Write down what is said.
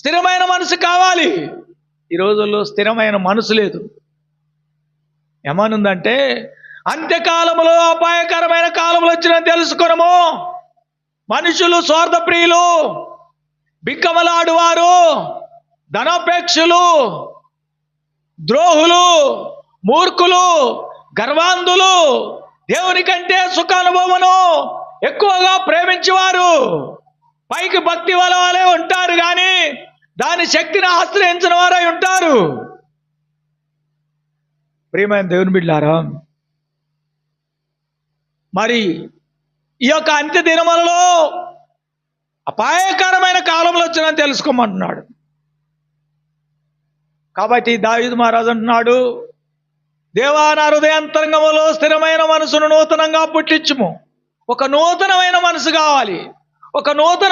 స్థిరమైన మనసు కావాలి. ఈ రోజుల్లో స్థిరమైన మనసు లేదు. ఏమనుందంటే అంత్యకాలములో అపాయకరమైన కాలములు వచ్చిన తెలుసుకునము. మనుషులు స్వార్థప్రియులు బిక్కమలాడువారు ధనాపేక్షులు ద్రోహులు మూర్ఖులు గర్వాంధులు దేవుని కంటే సుఖానుభవమును ఎక్కువగా ప్రేమించేవారు. పైకి భక్తి వల వలె ఉంటారు కానీ దాని శక్తిని ఆశ్రయించిన వారై ఉంటారు. ప్రియమైన దేవుని బిడ్డారా మరి ఈ యొక్క అంత్య దినములలో అపాయకరమైన కాలంలో వచ్చిందని తెలుసుకోమంటున్నాడు. కాబట్టి దావిదు మహారాజు అంటున్నాడు దేవా నా హృదయాంతరంగములో స్థిరమైన మనసును నూతనంగా పుట్టించుము. ఒక నూతనమైన మనసు కావాలి. ఒక నూతన